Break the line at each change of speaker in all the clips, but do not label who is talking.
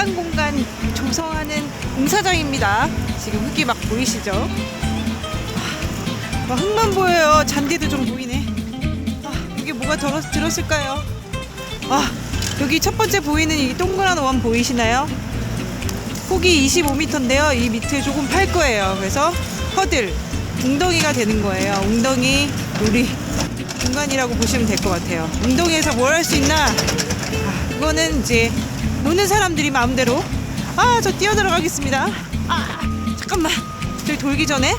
별난 공간 조성하는 공사장입니다. 지금 흙이 막 보이시죠? 아, 막 흙만 보여요. 잔디도 좀 보이네. 아, 여기 뭐가 들었, 들었을까요? 아, 여기 첫 번째 보이는 이 동그란 원 보이시나요? 폭이 25m인데요. 이 밑에 조금 팔 거예요. 그래서 허들, 웅덩이가 되는 거예요. 웅덩이 놀이 공간이라고 보시면 될 것 같아요. 웅덩이에서 뭘 할 수 있나? 아, 그거는 이제 노는 사람들이 마음대로. 아, 저 뛰어 들어가겠습니다. 아, 잠깐만. 저기 돌기 전에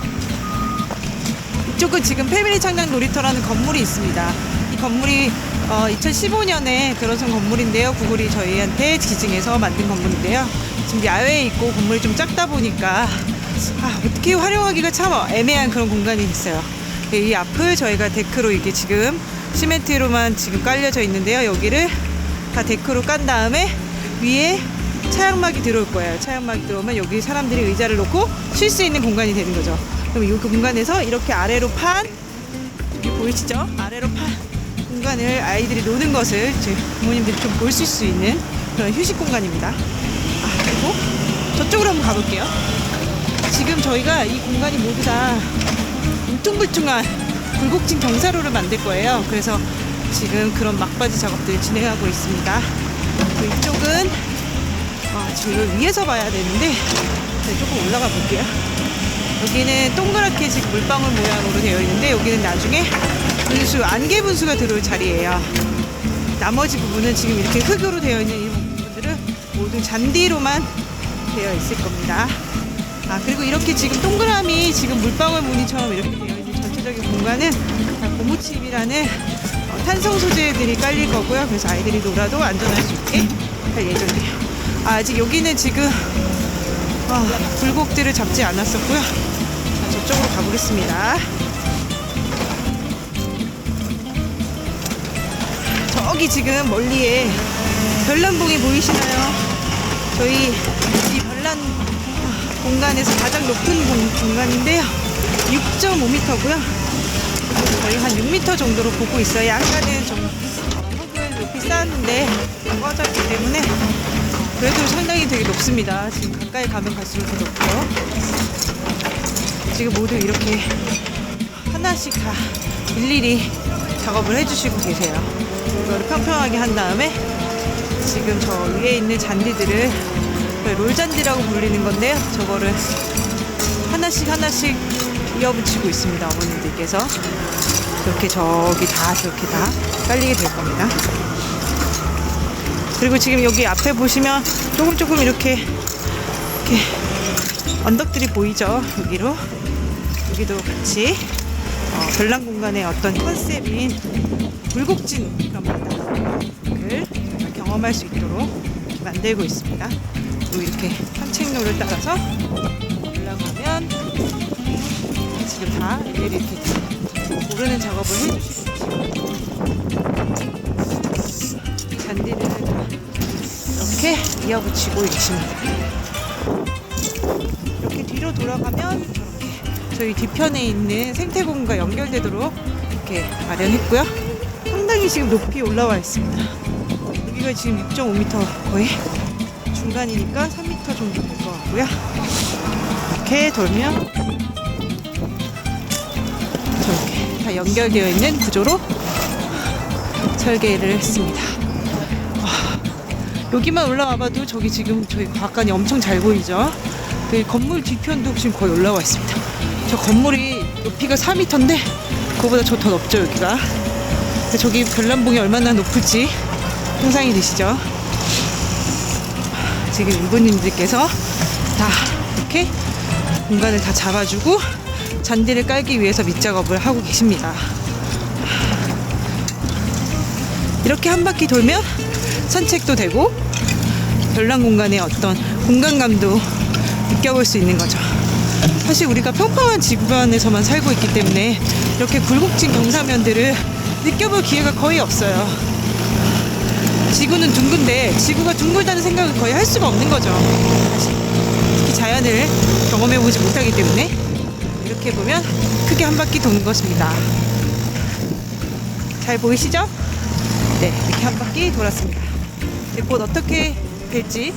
이쪽은 지금 패밀리 창작 놀이터라는 건물이 있습니다. 이 건물이 어, 2015년에 들어선 건물인데요. 구글이 저희한테 지정해서 만든 건물인데요. 지금 야외에 있고 건물이 좀 작다 보니까 아, 어떻게 활용하기가 참 애매한 그런 공간이 있어요. 이 앞을 저희가 데크로 이게 지금 시멘트로만 지금 깔려져 있는데요. 여기를 다 데크로 깐 다음에 위에 차양막이 들어올 거예요. 차양막이 들어오면 여기 사람들이 의자를 놓고 쉴 수 있는 공간이 되는 거죠. 그럼 이 공간에서 이렇게 아래로 판 여기 보이시죠? 아래로 판 공간을 아이들이 노는 것을 제 부모님들이 좀볼수 있는 그런 휴식 공간입니다. 아, 그리고 저쪽으로 한번 가볼게요. 지금 저희가 이 공간이 모두 다 울퉁불퉁한 굴곡진 경사로를 만들 거예요. 그래서 지금 그런 막바지 작업들을 진행하고 있습니다. 그리고 이쪽은 아, 지금 위에서 봐야 되는데 네, 조금 올라가 볼게요. 여기는 동그랗게 지금 물방울 모양으로 되어 있는데 여기는 나중에 분수 안개 분수가 들어올 자리예요. 나머지 부분은 지금 이렇게 흙으로 되어 있는 이 부분들은 모두 잔디로만 되어 있을 겁니다. 아 그리고 이렇게 지금 동그라미 지금 물방울 무늬처럼 이렇게 되어 있는 전체적인 공간은 다 고무칩이라는 어, 탄성 소재들이 깔릴 거고요. 그래서 아이들이 놀아도 안전할 수 있게 할 예정이에요. 아, 아직 여기는 지금 아, 굴곡들을 잡지 않았었고요. 자, 저쪽으로 가보겠습니다. 저기 지금 멀리에 별난봉이 보이시나요? 저희 이 별난 공간에서 가장 높은 공, 공간인데요. 6.5m고요. 저희 한 6m 정도로 보고 있어요. 약간은 좀 어, 흙을 높이 쌓았는데 꺼져 있기 때문에 그래도 상당히 되게 높습니다. 지금 가까이 가면 갈수록 더 높고요. 지금 모두 이렇게 하나씩 다 일일이 작업을 해주시고 계세요. 이거를 평평하게 한 다음에 지금 저 위에 있는 잔디들을 거의 롤잔디라고 불리는 건데요. 저거를 하나씩 하나씩 이어붙이고 있습니다. 어머님들께서 이렇게 저기 다 저렇게 다 깔리게 될 겁니다. 그리고 지금 여기 앞에 보시면 조금 조금 이렇게 이렇게 언덕들이 보이죠? 여기로 여기도 같이 어, 별난 공간의 어떤 컨셉인 굴곡진 그런 바닥을 경험할 수 있도록 만들고 있습니다. 그리고 이렇게 산책로를 따라서 지금 다 이렇게 고르는 작업을 해주시고 잔디를 다 이렇게 이어붙이고 있습니다. 이렇게 뒤로 돌아가면 이렇게 저희 뒤편에 있는 생태공원과 연결되도록 이렇게 마련했고요. 상당히 지금 높이 올라와 있습니다. 여기가 지금 6.5m 거의 중간이니까 3m 정도 될 것 같고요. 이렇게 돌면 다 연결되어 있는 구조로 설계를 했습니다. 와, 여기만 올라와봐도 저기 지금 저희 과관이 엄청 잘 보이죠? 그 건물 뒤편도 지금 거의 올라와 있습니다. 저 건물이 높이가 4m인데 그거보다 저 더 높죠 여기가. 저기 별난봉이 얼마나 높을지 상상이 되시죠? 지금 인부님들께서 다 이렇게 공간을 다 잡아주고 잔디를 깔기 위해서 밑작업을 하고 계십니다. 이렇게 한 바퀴 돌면 산책도 되고 별난 공간의 어떤 공간감도 느껴볼 수 있는 거죠. 사실 우리가 평평한 지구안에서만 살고 있기 때문에 이렇게 굴곡진 경사면들을 느껴볼 기회가 거의 없어요. 지구는 둥근데 지구가 둥글다는 생각을 거의 할 수가 없는 거죠. 사실. 특히 자연을 경험해 보지 못하기 때문에 이렇게 보면 크게 한 바퀴 도는 것입니다. 잘 보이시죠? 네, 이렇게 한 바퀴 돌았습니다. 이제 곧 어떻게 될지